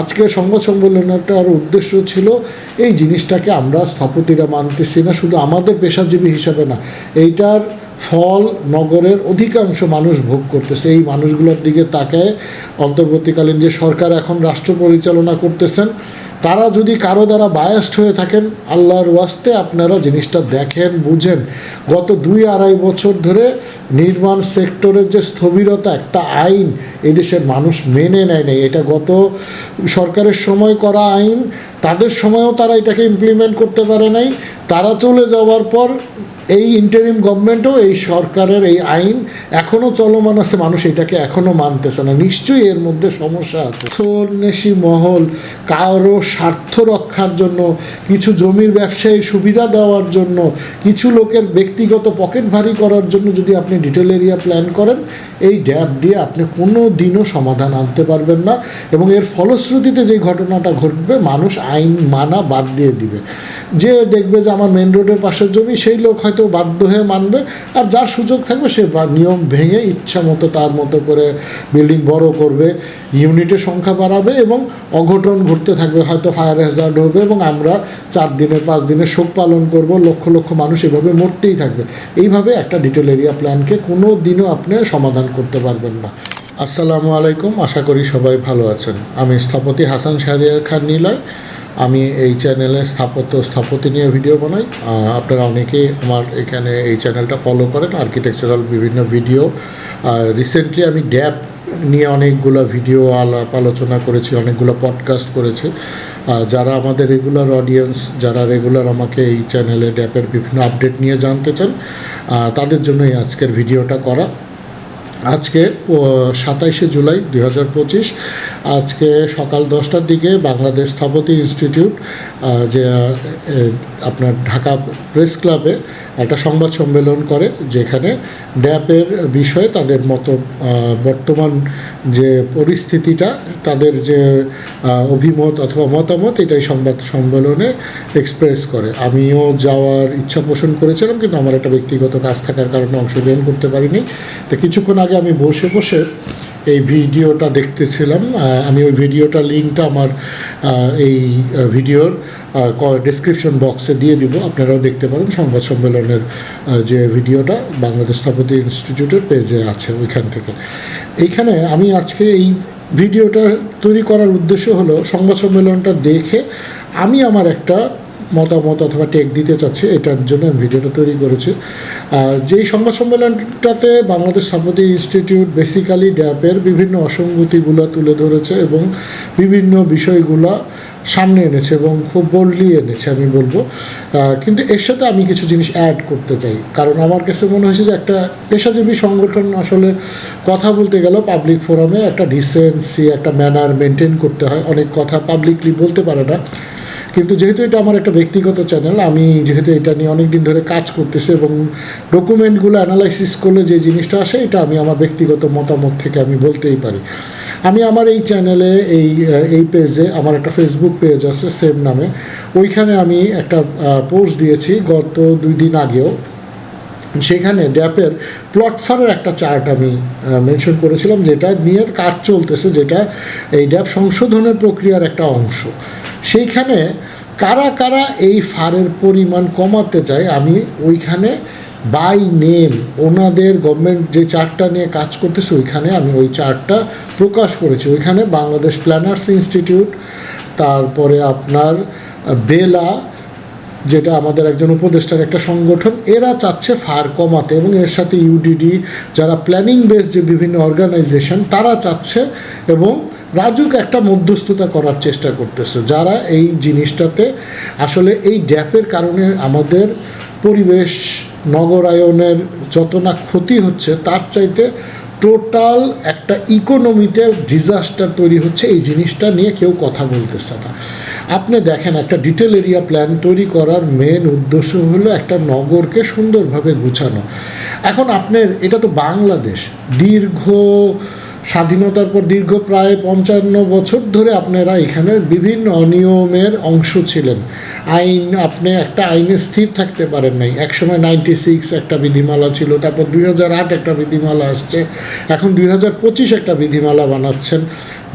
আজকে সংবাদ সম্মেলনটার উদ্দেশ্য ছিল, এই জিনিসটাকে আমরা স্থপতিরা মানতেছি না, শুধু আমাদের পেশাজীবী হিসাবে না, এইটার ফল নগরের অধিকাংশ মানুষ ভোগ করতেছে। এই মানুষগুলোর দিকে তাকায় অন্তর্বর্তীকালীন যে সরকার এখন রাষ্ট্র পরিচালনা করতেছেন তারা যদি কারও দ্বারা বায়াস্ট হয়ে থাকেন, আল্লাহর ওয়াস্তে আপনারা জিনিসটা দেখেন, বুঝেন। গত দুই আড়াই বছর ধরে নির্মাণ সেক্টরের যে স্থবিরতা, একটা আইন, এদেশের দেশের মানুষ মেনে নেয় নাই। এটা গত সরকারের সময় করা আইন তাদের সময়ও তারা এটাকে ইমপ্লিমেন্ট করতে পারে নাই। তারা চলে যাওয়ার পর এই ইন্টারিম গভর্নমেন্টও এই সরকারের এই আইন এখনও চলমান আছে, মানুষ এটাকে এখনও মানতেছে না। নিশ্চয়ই এর মধ্যে সমস্যা আছে। সন্ন্যাসী মহল কারও স্বার্থ রক্ষার জন্য, কিছু জমির ব্যবসায়ী সুবিধা দেওয়ার জন্য, কিছু লোকের ব্যক্তিগত পকেট ভারী করার জন্য যদি আপনি ডিটেল এরিয়া প্ল্যান করেন, এই ড্যাব দিয়ে আপনি কোনো দিনও সমাধান আনতে পারবেন না। এবং এর ফলশ্রুতিতে যে ঘটনাটা ঘটবে, মানুষ আইন মানা বাদ দিয়ে দিবে। যে দেখবে যে আমার মেন রোডের পাশের জমি, সেই লোক হয়তো বাধ্য হয়ে মানবে। আর যার সুযোগ থাকবে, সে বা- নিয়ম ভেঙে ইচ্ছা মতো তার মতো করে বিল্ডিং বড় করবে ইউনিটের সংখ্যা বাড়াবে এবং অঘটন ঘটতে থাকবে। হয়তো ফায়ার হ্যাজার্ড হবে এবং আমরা চার দিনের, পাঁচ দিনে শোক পালন করব। লক্ষ লক্ষ মানুষ এভাবে মরতেই থাকবে। এইভাবে একটা ডিটেল এরিয়া প্ল্যানকে কোনো দিনও আপনি সমাধান করতে পারবেন না। আসসালামু আলাইকুম। আশা করি সবাই ভালো আছেন। আমি স্থপতি হাসান শাহরিয়ার খান নিলয়। আমি এই চ্যানেলে স্থাপত্য স্থাপতি নিয়ে ভিডিও বানাই। আপনারা অনেকেই আমার এখানে এই চ্যানেলটা ফলো করেন। আর্কিটেকচারাল বিভিন্ন ভিডিও রিসেন্টলি আমি ড্যাপ নিয়ে অনেকগুলো ভিডিও আলাপ আলোচনা করেছি, অনেকগুলো পডকাস্ট করেছি। যারা আমাদের রেগুলার অডিয়েন্স যারা রেগুলার আমাকে এই চ্যানেলে ড্যাপের বিভিন্ন আপডেট নিয়ে জানতে চান তাদের জন্যই আজকের ভিডিওটা করা। আজকে সাতাইশে জুলাই দুই হাজার পঁচিশ। আজকে সকাল দশটার দিকে বাংলাদেশ স্থপতি ইনস্টিটিউট যে আপনার ঢাকা প্রেস ক্লাবে একটা সংবাদ সম্মেলন করে, যেখানে ড্যাপের বিষয়ে তাদের মতো বর্তমান যে পরিস্থিতিটা, তাদের যে অভিমত অথবা মতামত, এটাই সংবাদ সম্মেলনে এক্সপ্রেস করে। আমিও যাওয়ার ইচ্ছা পোষণ করেছিলাম, কিন্তু আমার একটা ব্যক্তিগত কাজ থাকার কারণে অংশগ্রহণ করতে পারিনি। তো কিছুক্ষণ আগে আমি বসে বসে এই ভিডিওটা দেখতেছিলাম আমি ওই ভিডিওটা লিঙ্কটা আমার এই ভিডিওর ডেসক্রিপশন বক্সে দিয়ে দিব, আপনারাও দেখতে পারেন। সংবাদ সম্মেলনের যে ভিডিওটা বাংলাদেশ স্থপতি ইনস্টিটিউটের পেজে আছে ওইখান থেকে। এইখানে আমি আজকে এই ভিডিওটা তৈরি করার উদ্দেশ্য হলো সংবাদ সম্মেলনটা দেখে আমি আমার একটা মতামত অথবা টেক দিতে চাচ্ছে, এটার জন্য আমি ভিডিওটা তৈরি করেছি। যেই সংবাদ সম্মেলনটাতে বাংলাদেশ স্থাপতি ইনস্টিটিউট বেসিক্যালি ড্যাপের বিভিন্ন অসঙ্গতিগুলো তুলে ধরেছে এবং বিভিন্ন বিষয়গুলো সামনে এনেছে এবং খুব বোল্ডলি এনেছে, আমি বলব। কিন্তু এর সাথে আমি কিছু জিনিস অ্যাড করতে চাই। কারণ আমার কাছে মনে হয়েছে যে একটা পেশাজীবী সংগঠন আসলে কথা বলতে গেলেও পাবলিক ফোরামে একটা ডিসেন্সি একটা ম্যানার মেনটেন করতে হয়। অনেক কথা পাবলিকলি বলতে পারে না। কিন্তু যেহেতু এটা আমার একটা ব্যক্তিগত চ্যানেল আমি যেহেতু এটা নিয়ে অনেক দিন ধরে কাজ করতেছি এবং ডকুমেন্টগুলো অ্যানালাইসিস করলে যে জিনিসটা আসে, এটা আমি আমার ব্যক্তিগত মতামত থেকে আমি বলতেই পারি। আমি আমার এই চ্যানেলে এই এই পেজে আমার একটা ফেসবুক পেজ আছে সেম নামে। ওইখানে আমি একটা পোস্ট দিয়েছি গত দুই দিন আগেও। সেখানে ড্যাপের প্লটফারের একটা চার্ট আমি মেনশন করেছিলাম, যেটা নিয়ে কাজ চলতেছে, যেটা এই ড্যাপ সংশোধনের প্রক্রিয়ার একটা অংশ। সেইখানে কারা কারা এই ফারের পরিমাণ কমাতে চায়, আমি ওইখানে বাই নেম ওনাদের গভর্নমেন্ট যে চার্টটা নিয়ে কাজ করতেছে, ওইখানে আমি ওই চার্টটা প্রকাশ করেছি। ওইখানে বাংলাদেশ প্ল্যানার্স ইনস্টিটিউট তারপরে আপনার বেলা, যেটা আমাদের একজন উপদেষ্টার একটা সংগঠন, এরা চাচ্ছে ফার কমাতে এবং এর সাথে ইউডিডি যারা প্ল্যানিং বেস যে বিভিন্ন অর্গানাইজেশন তারা চাচ্ছে এবং রাজুক একটা মধ্যস্থতা করার চেষ্টা করতেছে। যারা এই জিনিসটাতে আসলে এই ড্যাপের কারণে আমাদের পরিবেশ, নগরায়নের যত না ক্ষতি হচ্ছে, তার চাইতে টোটাল একটা ইকোনমিতে ডিজাস্টার তৈরি হচ্ছে, এই জিনিসটা নিয়ে কেউ কথা বলতেছে না। আপনি দেখেন, একটা ডিটেল এরিয়া প্ল্যান তৈরি করার মেন উদ্দেশ্য হলো একটা নগরকে সুন্দরভাবে গুছানো। এখন আপনার, এটা তো বাংলাদেশ। দীর্ঘ স্বাধীনতার পর দীর্ঘ প্রায় পঞ্চান্ন বছর ধরে আপনারা এখানে বিভিন্ন অনিয়মের অংশ ছিলেন। আইন, আপনি একটা আইনে স্থির থাকতে পারেন নাই। একসময় নাইনটি সিক্স একটা বিধিমালা ছিল, তারপর দুই হাজার আট একটা বিধিমালা আসছে, এখন দুই হাজার পঁচিশ একটা বিধিমালা বানাচ্ছেন।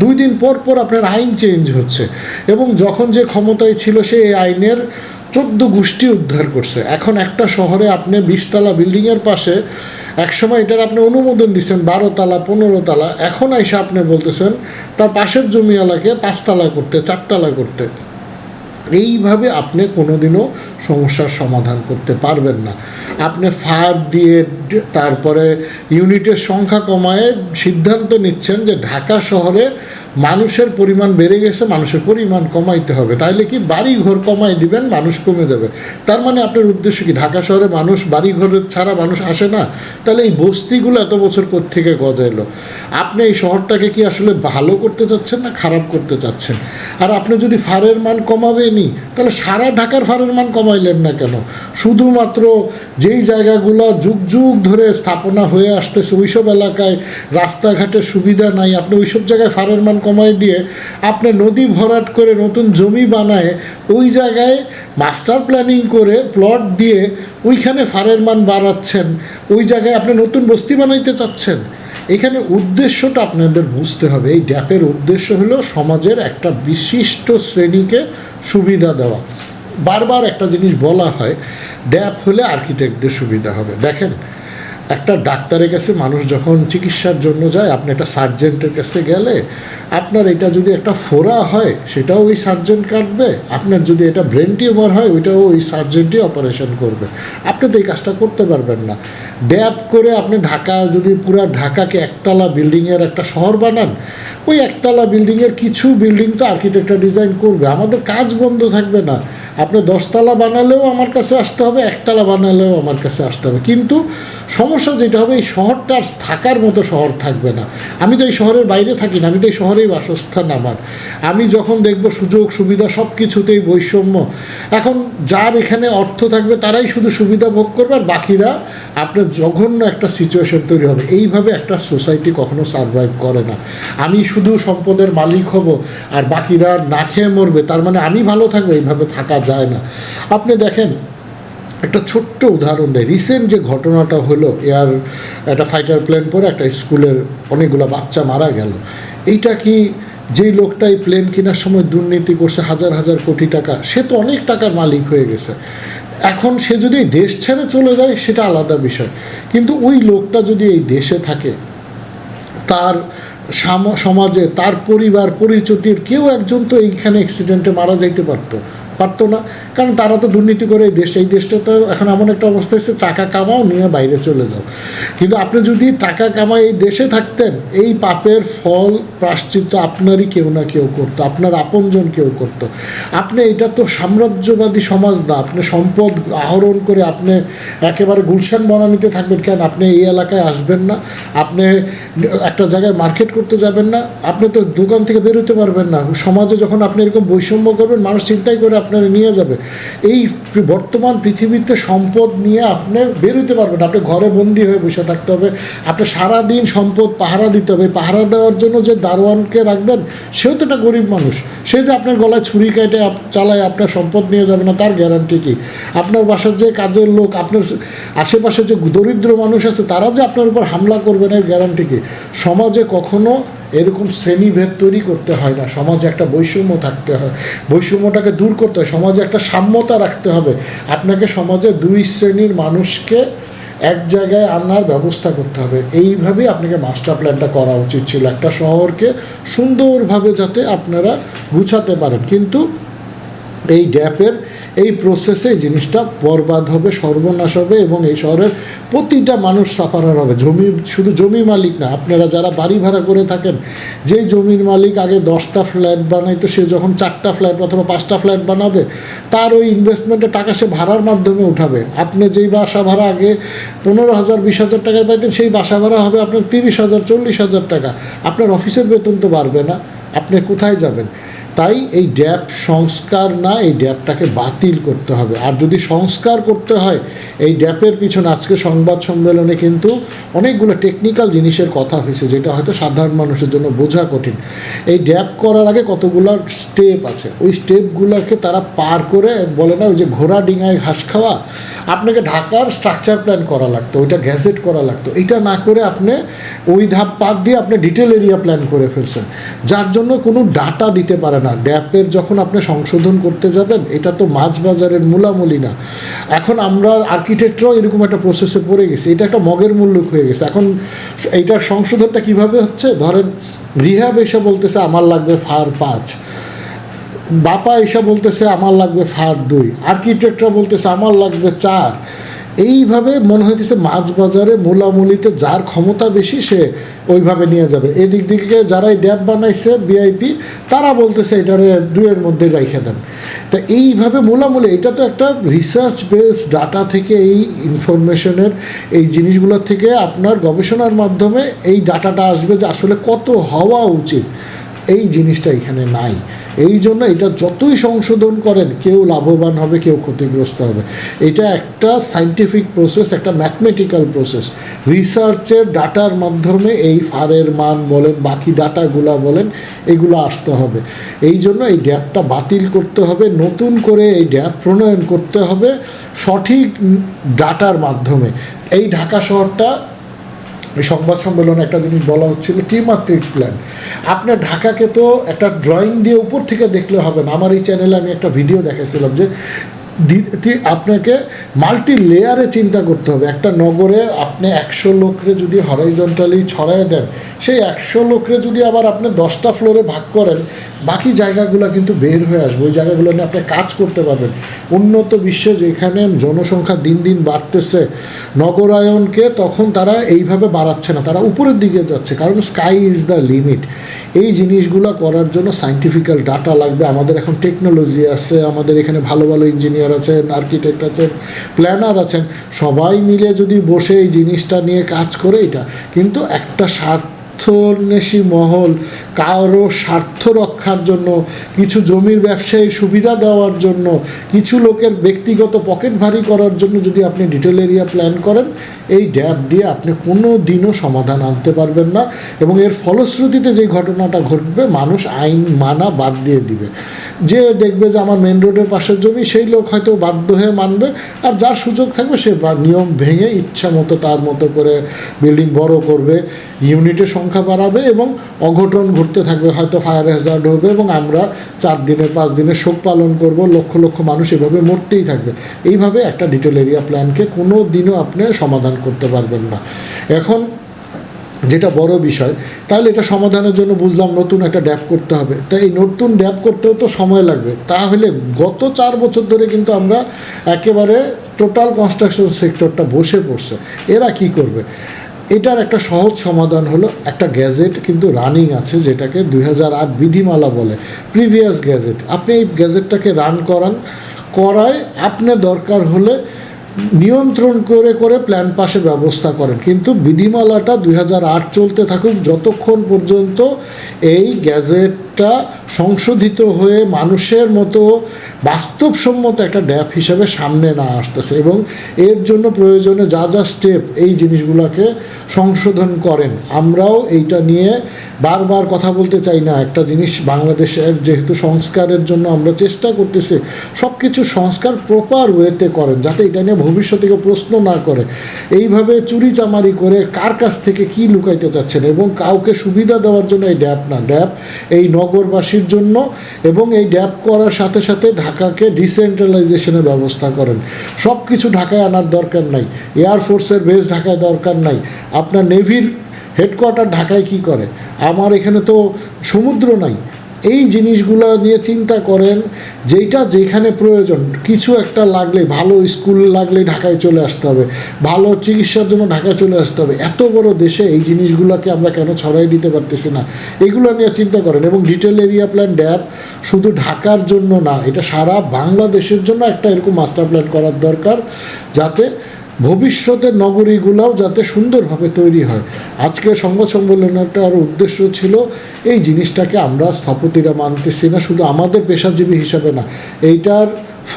দুই দিন পর পর আপনার আইন চেঞ্জ হচ্ছে এবং যখন যে ক্ষমতায় ছিল সে এই আইনের চোদ্দ গোষ্ঠী উদ্ধার করছে। এখন একটা শহরে আপনি বিশতলা বিল্ডিংয়ের পাশে একসময় এটার আপনি অনুমোদন দিচ্ছেন, বারো তালা, পনেরো তালা, এখন এসে আপনি বলতেছেন, তার পাশের জমিওয়ালাকে পাঁচতলা করতে চারতলা করতে। এইভাবে আপনি কোনোদিনও সমস্যার সমাধান করতে পারবেন না। আপনি ফার দিয়ে তারপরে ইউনিটের সংখ্যা কমায় সিদ্ধান্ত নিচ্ছেন যে ঢাকা শহরে মানুষের পরিমাণ বেড়ে গেছে, মানুষের পরিমাণ কমাইতে হবে। তাইলে কি বাড়ি ঘর কমাই দিবেন, মানুষ কমে যাবে? তার মানে আপনার উদ্দেশ্য কি? ঢাকা শহরে মানুষ বাড়ি ঘরের ছাড়া মানুষ আসে না? তাহলে এই বস্তিগুলো এত বছর থেকে গজাইলো? আপনি এই শহরটাকে কি আসলে ভালো করতে চাচ্ছেন না খারাপ করতে চাচ্ছেন? আর আপনি যদি ফারের মান কমাবেনই, তাহলে সারা ঢাকার ফারের মান কমাইলেন না কেন? শুধুমাত্র যেই জায়গাগুলো যুগ যুগ ধরে স্থাপনা হয়ে আসতেছে, ওইসব এলাকায় রাস্তাঘাটের সুবিধা নাই, আপনি ওইসব জায়গায় ফারের মান কমাই দিয়ে আপনি নদী ভরাট করে নতুন জমি বানায়, ওই জায়গায় মাস্টার প্ল্যানিং করে প্লট দিয়ে ওইখানে ফারের মান বাড়াচ্ছেন, ওই জায়গায় আপনি নতুন বস্তি বানাইতে চাচ্ছেন। এখানে উদ্দেশ্যটা আপনাদের বুঝতে হবে। এই ড্যাপের উদ্দেশ্য হলো সমাজের একটা বিশিষ্ট শ্রেণীকে সুবিধা দেওয়া। বারবার একটা জিনিস বলা হয়, ড্যাপ হলে আর্কিটেক্টদের সুবিধা হবে। দেখেন একটা ডাক্তারের কাছে মানুষ যখন চিকিৎসার জন্য যায়, আপনি একটা সার্জেন্টের কাছে গেলে আপনার এটা যদি একটা ফোড়া হয়, সেটাও ওই সার্জেন কাটবে। আপনার যদি এটা ব্রেন টিউমার হয়, ওইটাও ওই সার্জেন্টই অপারেশন করবে। আপনি তো এই কাজটা করতে পারবেন না। ড্যাপ করে আপনি ঢাকা, যদি পুরা ঢাকাকে একতলা বিল্ডিংয়ের একটা শহর বানান, ওই একতলা বিল্ডিংয়ের কিছু বিল্ডিং তো আর্কিটেক্টরা ডিজাইন করবে। আমাদের কাজ বন্ধ থাকবে না। আপনি দশতলা বানালেও আমার কাছে আসতে হবে, একতলা বানালেও আমার কাছে আসতে হবে। কিন্তু সমস্যা যেটা হবে, এই শহরটা আর থাকার মতো শহর থাকবে না। আমি তো এই শহরের বাইরে থাকি না, আমি তো এই শহরেই বাসস্থান আমার। আমি যখন দেখব সুযোগ, সুবিধা সব কিছুতেই বৈষম্য, এখন যার এখানে অর্থ থাকবে তারাই শুধু সুবিধা ভোগ করবে আর বাকিরা আপনার জঘন্য একটা সিচুয়েশন তৈরি হবে। এইভাবে একটা সোসাইটি কখনো সার্ভাইভ করে না। আমি শুধু সম্পদের মালিক হব আর বাকিরা না খেয়ে মরবে, তার মানে আমি ভালো থাকব, এইভাবে থাকা যায় না। আপনি দেখেন, একটা ছোট্ট উদাহরণ দেয় রিসেন্ট যে ঘটনাটা হলো এয়ার একটা ফাইটার প্লেন পরে একটা স্কুলের অনেকগুলো বাচ্চা মারা গেল। এইটা কি যেই লোকটা এই প্লেন কেনার সময় দুর্নীতি করছে হাজার হাজার কোটি টাকা, সে তো অনেক টাকার মালিক হয়ে গেছে। এখন সে যদি দেশ ছেড়ে চলে যায়, সেটা আলাদা বিষয়। কিন্তু ওই লোকটা যদি এই দেশে থাকে, তার সাম- সমাজে, তার পরিবার, পরিচিতির কেউ একজন তো এইখানে অ্যাক্সিডেন্টে মারা যাইতে পারতো। পারতো না। কারণ তারা তো দুর্নীতি করে এই দেশ এই দেশটা তো এখন এমন একটা অবস্থা হচ্ছে টাকা কামাও, নিয়ে বাইরে চলে যাও। কিন্তু আপনি যদি টাকা কামাই এই দেশে থাকতেন, এই পাপের ফল, প্রাশ্চিত্য আপনারই কেউ না কেউ করতো, আপনার আপনজন কেউ করতো। আপনি এটা তো সাম্রাজ্যবাদী সমাজ না, আপনি সম্পদ আহরণ করে আপনি একেবারে গুলশান বনানিতে থাকবেন কেন? আপনি এই এলাকায় আসবেন না, আপনি একটা জায়গায় মার্কেট করতে যাবেন না, আপনি তো দোকান থেকে বেরোতে পারবেন না। সমাজে যখন আপনি এরকম বৈষম্য করবেন, মানুষ চিন্তাই করে আপনার নিয়ে যাবে। এই বর্তমান পৃথিবীতে সম্পদ নিয়ে আপনি বেরোতে পারবেন। আপনি ঘরে বন্দি হয়ে বসে থাকতে হবে। আপনি সারাদিন সম্পদ পাহারা দিতে হবে। পাহারা দেওয়ার জন্য যে দারোয়ানকে রাখবেন, সেও তো একটা গরিব মানুষ। সে যে আপনার গলায় ছুরি কেটে চালায়, আপনার সম্পদ নিয়ে যাবে না, তার গ্যারান্টি কি? আপনার বাসার যে কাজের লোক, আপনার আশেপাশে যে দরিদ্র মানুষ আছে, তারা যে আপনার উপর হামলা করবে না এর গ্যারান্টি কি? সমাজে কখনো এরকম শ্রেণীভেদ তৈরি করতে হয় না। সমাজে একটা বৈষম্য থাকতে হয়। বৈষম্যটাকে দূর করতে হয়। সমাজে একটা সাম্যতা রাখতে হবে। আপনাকে সমাজে দুই শ্রেণির মানুষকে এক জায়গায় আনার ব্যবস্থা করতে হবে। এইভাবেই আপনাকে মাস্টার প্ল্যানটা করা উচিত ছিল। একটা শহরকে সুন্দরভাবে যাতে আপনারা গুছাতে পারেন। কিন্তু এই ড্যাপের এই প্রসেসে জিনিসটা বরবাদ হবে, সর্বনাশ হবে এবং এই শহরের প্রতিটা মানুষ সাফারার হবে। জমি, শুধু জমি মালিক না, আপনারা যারা বাড়ি ভাড়া করে থাকেন যে জমির মালিক আগে দশটা ফ্ল্যাট বানাইতো সে যখন চারটা ফ্ল্যাট অথবা পাঁচটা ফ্ল্যাট বানাবে, তার ওই ইনভেস্টমেন্টের টাকা সে ভাড়ার মাধ্যমে উঠাবে। আপনি যেই বাসা ভাড়া আগে পনেরো হাজার, বিশ হাজার টাকায় পাইতেন, সেই বাসা ভাড়া হবে আপনার তিরিশ হাজার, চল্লিশ হাজার টাকা। আপনার অফিসের বেতন তো বাড়বে না, আপনি কোথায় যাবেন? তাই এই ড্যাপ সংস্কার না, এই ড্যাপটাকে বাতিল করতে হবে। আর যদি সংস্কার করতে হয়, এই ড্যাপের পিছনে আজকে সংবাদ সম্মেলনে কিন্তু অনেকগুলো টেকনিক্যাল জিনিসের কথা হয়েছে, যেটা হয়তো সাধারণ মানুষের জন্য বোঝা কঠিন। এই ড্যাপ করার আগে কতগুলো স্টেপ আছে? ওই স্টেপগুলোকে তারা পার করে বলে না, ওই যে ঘোড়া ডিঙায় ঘাস খাওয়া, আপনাকে ঢাকার স্ট্রাকচার প্ল্যান করা লাগতো, ওইটা গ্যাজেট করা লাগতো। এটা না করে আপনি ওই ধাপ পার দিয়ে আপনি ডিটেল এরিয়া প্ল্যান করে ফেলছেন। যার জন্য কোনো ডাটা দিতে পারে না, ড্যাপের যখন আপনি সংশোধন করতে যাবেন, এটা তো মাছ বাজারের মূলামূলি না। এখন আমরা আর্কিটেক্টরাও এরকম একটা প্রসেসে পড়ে গেছি। এটা একটা মগের মূল্যক হয়ে গেছে। এখন এইটার সংশোধনটা কীভাবে হচ্ছে? ধরেন রিহাব এসে বলতেছে, আমার লাগবে ফার পাঁচ। বাপা এসে বলতেছে, আমার লাগবে ফার দুই। আর্কিটেক্টরা বলতেছে, আমার লাগবে চার। এইভাবে মনে হইতেছে মাছ বাজারে মূলামূলিতে যার ক্ষমতা বেশি, সে ওইভাবে নিয়ে যাবে। এদিক দিকে যারা এই ড্যাব বানাইছে বিআইপি তারা বলতেছে এটারে দুয়ের মধ্যে রাইখে দেন। তা এইভাবে মূলামূলি, এটা তো একটা রিসার্চ বেস ডাটা থেকে এই ইনফরমেশনের এই জিনিসগুলোর থেকে আপনার গবেষণার মাধ্যমে এই ডাটাটা আসবে যে আসলে কত হওয়া উচিত। এই জিনিসটা এখানে নাই। এই জন্য এটা যতই সংশোধন করেন, কেউ লাভবান হবে, কেউ ক্ষতিগ্রস্ত হবে। এটা একটা সাইন্টিফিক প্রসেস একটা ম্যাথমেটিক্যাল প্রসেস রিসার্চের ডাটার মাধ্যমে এই ফারের মান বলেন, বাকি ডাটাগুলা বলেন, এগুলো আসতে হবে। এই জন্য এই ড্যাপটা বাতিল করতে হবে, নতুন করে এই ড্যাপ প্রণয়ন করতে হবে সঠিক ডাটার মাধ্যমে। এই ঢাকা শহরটা সংবাদ সম্মেলনে একটা জিনিস বলা হচ্ছিল, ত্রিমাত্রিক প্ল্যান আপনার ঢাকাকে তো একটা ড্রয়িং দিয়ে উপর থেকে দেখলে হবে না। আমার এই চ্যানেলে আমি একটা ভিডিও দেখেছিলাম যে আপনাকে মাল্টি লেয়ারে চিন্তা করতে হবে। একটা নগরে আপনি একশো লোকরে যদি হরাইজন্টালি ছড়ায় দেন, সেই একশো লোকরে যদি আবার আপনি দশটা ফ্লোরে ভাগ করেন, বাকি জায়গাগুলো কিন্তু বের হয়ে আসবে। ওই জায়গাগুলো নিয়ে আপনি কাজ করতে পারবেন। উন্নত বিশ্বে যেখানে জনসংখ্যা দিন দিন বাড়তেছে, নগরায়নকে তখন তারা এইভাবে বাড়াচ্ছে না। তারা উপরের দিকে যাচ্ছে, কারণ স্কাই ইজ দ্য লিমিট এই জিনিসগুলো করার জন্য সাইন্টিফিক্যাল ডাটা লাগবে। আমাদের এখন টেকনোলজি আছে, আমাদের এখানে ভালো ভালো ইঞ্জিনিয়ার আছেন আর্কিটেক্ট আছেন প্ল্যানার আছেন, সবাই মিলে যদি বসে এই জিনিসটা নিয়ে কাজ করে এটা, কিন্তু একটা স্বার্থ মহল, কারও স্বার্থ রক্ষার জন্য, কিছু জমির ব্যবসায়ী সুবিধা দেওয়ার জন্য, কিছু লোকের ব্যক্তিগত পকেট ভারী করার জন্য যদি আপনি ডিটেল এরিয়া প্ল্যান করেন, এই ড্যাব দিয়ে আপনি কোনো দিনও সমাধান আনতে পারবেন না এবং এর ফলশ্রুতিতে যে ঘটনাটা ঘটবে, মানুষ আইন মানা বাদ দিয়ে দিবে। যে দেখবে যে আমার মেন রোডের পাশের জমি, সেই লোক হয়তো বাধ্য হয়ে মানবে। আর যার সুযোগ থাকবে, সে বা নিয়ম ভেঙে ইচ্ছা মতো তার মতো করে বিল্ডিং বড় করবে, ইউনিটের সংখ্যা বাড়াবে এবং অঘটন ঘটতে থাকবে। হয়তো ফায়ার হ্যাজার্ড হবে এবং আমরা চার দিনের, পাঁচ দিনের শোক পালন করব, লক্ষ লক্ষ মানুষ এভাবে মরতেই থাকবে। এইভাবে একটা ডিটেল এরিয়া প্ল্যানকে কোনো দিনও আপনি সমাধান করতে পারবেন না। এখন যেটা বড় বিষয়, তাহলে এটা সমাধানের জন্য বুঝলাম নতুন একটা ড্যাপ করতে হবে। তাই এই নতুন ড্যাপ করতেও তো সময় লাগবে। তাহলে গত চার বছর ধরে কিন্তু আমরা একেবারে টোটাল কনস্ট্রাকশন সেক্টরটা বসে পড়ছে। এরা কি করবে? এটার একটা সহজ সমাধান হলো, একটা গ্যাজেট কিন্তু রানিং আছে, যেটাকে দু হাজার আট বিধিমালা বলে প্রিভিয়াস গ্যাজেট আপনি এই গ্যাজেটটাকে রান করান, করায় আপনার দরকার হলে নিয়ন্ত্রণ করে করে প্ল্যান পাসের ব্যবস্থা করেন। কিন্তু বিধিমালাটা দু হাজার আট চলতে থাকুক, যতক্ষণ পর্যন্ত এই গ্যাজেটটা সংশোধিত হয়ে মানুষের মতো বাস্তবসম্মত একটা ড্যাপ হিসেবে সামনে না আসতেছে এবং এর জন্য প্রয়োজনে যা যা স্টেপ এই জিনিসগুলোকে সংশোধন করেন। আমরাও এইটা নিয়ে বারবার কথা বলতে চাই না। একটা জিনিস বাংলাদেশের যেহেতু সংস্কারের জন্য আমরা চেষ্টা করতেছি সব কিছু সংস্কার প্রপার ওয়েতে করেন, যাতে এটা নিয়ে ভবিষ্যতে কেউ প্রশ্ন না করে। এইভাবে চুরি চামারি করে কার কাছ থেকে কি লুকাইতে চাচ্ছেন এবং কাউকে সুবিধা দেওয়ার জন্য এই ড্যাপ না। ড্যাপ এই নগরবাসীর জন্য এবং এই ড্যাপ করার সাথে সাথে ঢাকাকে ডিসেন্ট্রালাইজেশনের ব্যবস্থা করেন। সব কিছু ঢাকায় আনার দরকার নাই। এয়ারফোর্সের বেস ঢাকায় দরকার নাই। আপনার নেভির হেডকোয়ার্টার ঢাকায় কি করে? আমার এখানে তো সমুদ্র নাই। এই জিনিসগুলো নিয়ে চিন্তা করেন যেটা যেখানে প্রয়োজন, কিছু একটা লাগলে, ভালো স্কুল লাগলে ঢাকায় চলে আসতে হবে, ভালো চিকিৎসার জন্য ঢাকায় চলে আসতে হবে। এত বড় দেশে এই জিনিসগুলোকে আমরা কেন ছড়াই দিতে পারতেছি না? এগুলো নিয়ে চিন্তা করেন এবং ডিটেল এরিয়া প্ল্যান ড্যাব শুধু ঢাকার জন্য না, এটা সারা বাংলাদেশের জন্য একটা এরকম মাস্টার প্ল্যান করার দরকার, যাতে ভবিষ্যতের নগরীগুলাও যাতে সুন্দরভাবে তৈরি হয়। আজকে সংবাদ সম্মেলনটার উদ্দেশ্য ছিল, এই জিনিসটাকে আমরা স্থপতিরা মানতেছি না, শুধু আমাদের পেশাজীবী হিসাবে না, এইটার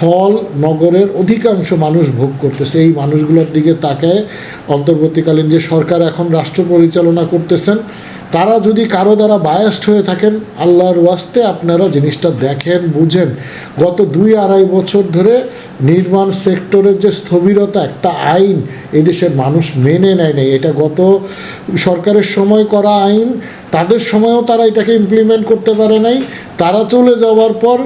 ফল নগরের অধিকাংশ মানুষ ভোগ করতেছে। এই মানুষগুলোর দিকে তাকায় অন্তর্বর্তীকালীন যে সরকার এখন রাষ্ট্র পরিচালনা করতেছেন, তারা যদি কারও দ্বারা বায়াস্ট হয়ে থাকেন, আল্লাহর ওয়াস্তে আপনারা জিনিসটা দেখেন, বুঝেন। গত দুই আড়াই বছর ধরে নির্মাণ সেক্টরের যে স্থবিরতা, একটা আইন এদেশের মানুষ মেনে নেয় নাই। এটা গত সরকারের সময় করা আইন, তাদের সময়ও তারা এটাকে ইমপ্লিমেন্ট করতে পারে নাই। তারা চলে যাওয়ার পর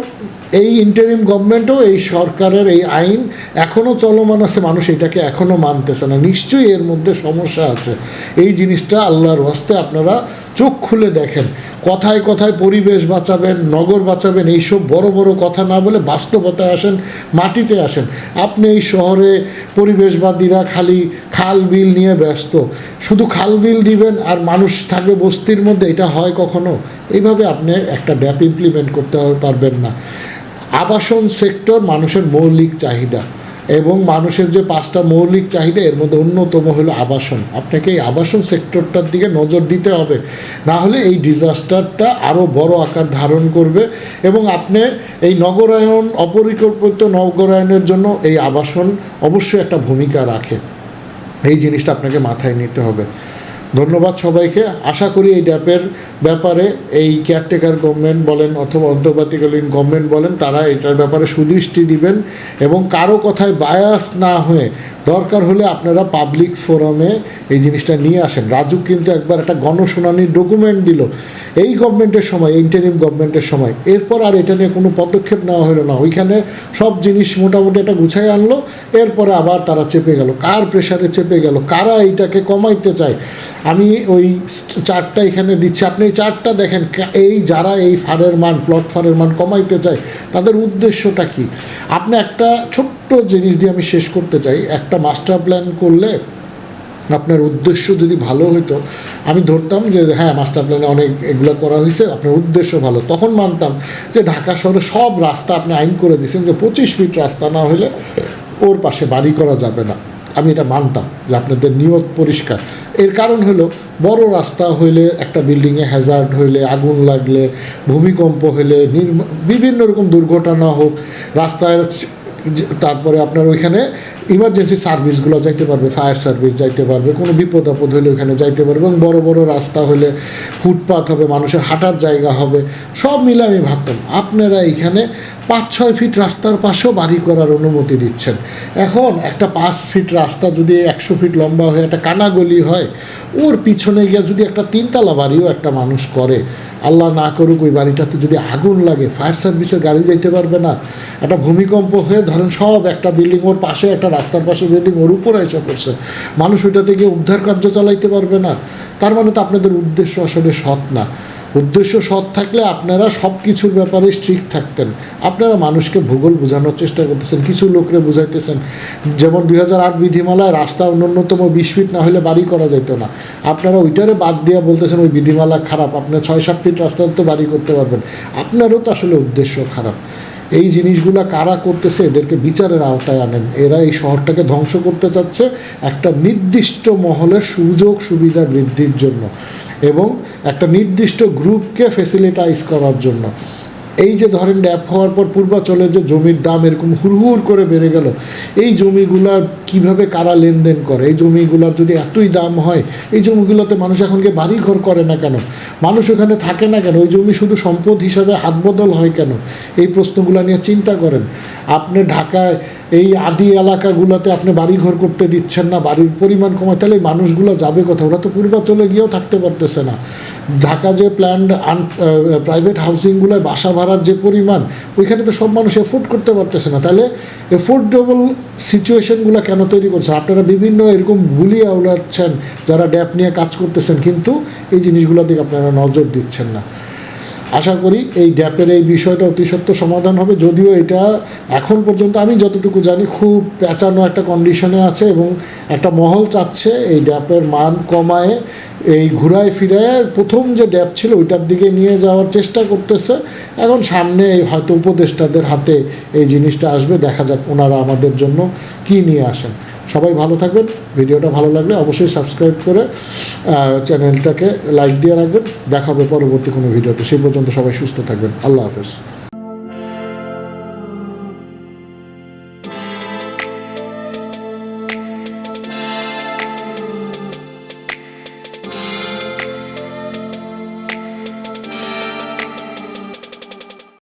এই ইন্টারিম গভর্নমেন্টও এই সরকারের এই আইন এখনও চলমান আছে। মানুষ এটাকে এখনও মানতেছে না। নিশ্চয়ই এর মধ্যে সমস্যা আছে। এই জিনিসটা আল্লাহর হস্তে আপনারা চোখ খুলে দেখেন। কথায় কথায় পরিবেশ বাঁচাবেন, নগর বাঁচাবেন, এইসব বড় বড় কথা না বলে বাস্তবতায় আসেন, মাটিতে আসেন। আপনি এই শহরে পরিবেশবাদীরা খালি খাল বিল নিয়ে ব্যস্ত। শুধু খাল বিল দিবেন আর মানুষ থাকবে বস্তির মধ্যে, এটা হয় কখনো? এইভাবে আপনি একটা ড্যাপ ইমপ্লিমেন্ট করতে পারবেন না। আবাসন সেক্টর মানুষের মৌলিক চাহিদা। এবং মানুষের যে পাঁচটা মৌলিক চাহিদা, এর মধ্যে অন্যতম হলো আবাসন। আপনাকে এই আবাসন সেক্টরটার দিকে নজর দিতে হবে। না হলে এই ডিজাস্টারটা আরও বড় আকার ধারণ করবে এবং আপনি এই নগরায়ন অপরিকল্পিত নগরায়নের জন্য এই আবাসন অবশ্যই একটা ভূমিকা রাখে। এই জিনিসটা আপনাকে মাথায় নিতে হবে। ধন্যবাদ সবাইকে। আশা করি এই ড্যাপের ব্যাপারে এই কেয়ারটেকার গভর্নমেন্ট বলেন অথবা অন্তর্বর্তীকালীন গভর্নমেন্ট বলেন, তারা এটার ব্যাপারে সুদৃষ্টি দিবেন এবং কারও কথায় বায়াস না হয়ে দরকার হলে আপনারা পাবলিক ফোরামে এই জিনিসটা নিয়ে আসেন। রাজু কিন্তু একবার একটা গণশুনানির ডকুমেন্ট দিল। এই গভর্নমেন্টের সময় ইন্টারিম গভর্নমেন্টের সময়। এরপর আর এটা নিয়ে কোনো পদক্ষেপ নেওয়া হলো না। ওইখানে সব জিনিস মোটামুটি একটা গুছাই আনলো, এরপরে আবার তারা চেপে গেল। কার প্রেশারে চেপে গেল? কারা এইটাকে কমাইতে চায়? আমি ওই চারটা এখানে দিচ্ছি। আপনি এই চারটা দেখেন এই যারা এই ফারের মান প্লট ফারের মান কমাইতে চায়, তাদের উদ্দেশ্যটা কি? আপনি একটা ছোট্ট জিনিস দিয়ে আমি শেষ করতে চাই। একটা মাস্টার প্ল্যান করলে আপনার উদ্দেশ্য যদি ভালো হতো আমি ধরতাম যে হ্যাঁ মাস্টার প্ল্যানে অনেক এগুলো করা হয়েছে আপনার উদ্দেশ্য ভালো। তখন মানতাম যে, ঢাকা শহরে সব রাস্তা আপনি আইন করে দিয়েছেন যে, পঁচিশ ফিট রাস্তা না হলে ওর পাশে বাড়ি করা যাবে না। আমি এটা মানতাম যে আপনাদের নিয়ত পরিষ্কার। এর কারণ হলো, বড় রাস্তা হইলে একটা বিল্ডিংয়ে হ্যাজার্ড হইলে, আগুন লাগলে, ভূমিকম্প হইলে বিভিন্ন রকম দুর্ঘটনা হোক, রাস্তায় তারপরে আপনার ওইখানে ইমার্জেন্সি সার্ভিসগুলো যাইতে পারবে ফায়ার সার্ভিস যাইতে পারবে, কোনো বিপদ আপদ হলে ওইখানে যাইতে পারবে এবং বড় বড় রাস্তা হলে ফুটপাথ হবে, মানুষের হাঁটার জায়গা হবে, সব মিলে আমি ভাবতাম, আপনারা এইখানে পাঁচ, ছয় ফিট রাস্তার পাশেও বাড়ি করার অনুমতি দিচ্ছেন। এখন একটা পাঁচ ফিট রাস্তা যদি একশো ফিট লম্বা হয়ে একটা কানাগলি হয়, ওর পিছনে গিয়ে যদি একটা তিনতলা বাড়িও একটা মানুষ করে, আল্লাহ না করুক ওই বাড়িটাতে যদি আগুন লাগে ফায়ার সার্ভিসের গাড়ি যাইতে পারবে না, একটা ভূমিকম্প হয়ে ধরেন সব একটা বিল্ডিং ওর পাশে একটা রাস্তার পাশে বিল্ডিং ওর উপরে এসে পড়ছে। মানুষ ওইটাতে গিয়ে উদ্ধার কার্য চালাইতে পারবে না। তার মানে তো আপনাদের উদ্দেশ্য আসলে সৎ না। উদ্দেশ্য সৎ থাকলে আপনারা সব কিছুর ব্যাপারে স্ট্রিক্ট থাকতেন। আপনারা মানুষকে ভূগোল বোঝানোর চেষ্টা করতেছেন, কিছু লোকরে বুঝাইতেছেন। যেমন দুই হাজার আট বিধিমালায় রাস্তা ন্যূনতম বিশ ফিট না হলে বাড়ি করা যেত না। আপনারা ওইটারে বাদ দিয়ে বলতেছেন, ওই বিধিমালা খারাপ। আপনার ছয়, সাত ফিট রাস্তা তো বাড়ি করতে পারবেন। আপনারও তো আসলে উদ্দেশ্য খারাপ। এই জিনিসগুলো কারা করতেছে এদেরকে বিচারের আওতায় আনেন। এরা এই শহরটাকে ধ্বংস করতে চাচ্ছে একটা নির্দিষ্ট মহলের সুযোগ সুবিধা বৃদ্ধির জন্য এবং একটা নির্দিষ্ট গ্রুপকে ফেসিলিটাইজ করার জন্য। এই যে ধরেন ড্যাপ হওয়ার পর পূর্বাচলে যে জমির দাম এরকম হুড়হুড় করে বেড়ে গেল, এই জমিগুলার কীভাবে কারা লেনদেন করে? এই জমিগুলার যদি এতই দাম হয়, এই জমিগুলোতে মানুষ এখন গিয়ে বাড়ি ঘর করে না কেন? মানুষ ওখানে থাকে না কেন? ওই জমি শুধু সম্পদ হিসাবে হাতবদল হয় কেন? এই প্রশ্নগুলো নিয়ে চিন্তা করেন। আপনি ঢাকায় এই আদি এলাকাগুলোতে আপনি বাড়ি ঘর করতে দিচ্ছেন না, বাড়ির পরিমাণ কমায়, তাহলে মানুষগুলো যাবে কোথাও ওরা তো পূর্বাচলে গিয়েও থাকতে পারতেছে না। ঢাকা যে প্ল্যান্ড আন প্রাইভেট হাউসিংগুলোয় বাসা ভাড়ার যে পরিমাণ, ওইখানে তো সব মানুষ এফোর্ড করতে পারতেছে না। তাহলে এফোর্ডেবল সিচুয়েশনগুলো কেন তৈরি করছে? আপনারা বিভিন্ন এরকম ভুলিয়ে আওলাচ্ছেন, যারা ড্যাপ নিয়ে কাজ করতেছেন, কিন্তু এই জিনিসগুলোর দিকে আপনারা নজর দিচ্ছেন না। আশা করি এই ড্যাপের এই বিষয়টা অতি সত্ত্বর সমাধান হবে, যদিও এটা এখন পর্যন্ত আমি যতটুকু জানি খুব পেঁচানো একটা কন্ডিশনে আছে এবং একটা মহল চাচ্ছে এই ড্যাপের মান কমায় এই ঘুরায় ফিরায় প্রথম যে ড্যাপ ছিল ওইটার দিকে নিয়ে যাওয়ার চেষ্টা করতেছে। এখন সামনে এই হয়তো উপদেষ্টাদের হাতে এই জিনিসটা আসবে, দেখা যাক ওনারা আমাদের জন্য কি নিয়ে আসেন। সবাই ভালো থাকবেন, ভিডিওটা ভালো লাগলে অবশ্যই সাবস্ক্রাইব করে চ্যানেলটাকে লাইক দিয়ে রাখবেন। দেখা হবে পরবর্তী কোনো ভিডিওতে। সেই পর্যন্ত সবাই সুস্থ থাকবেন। আল্লাহ হাফেজ।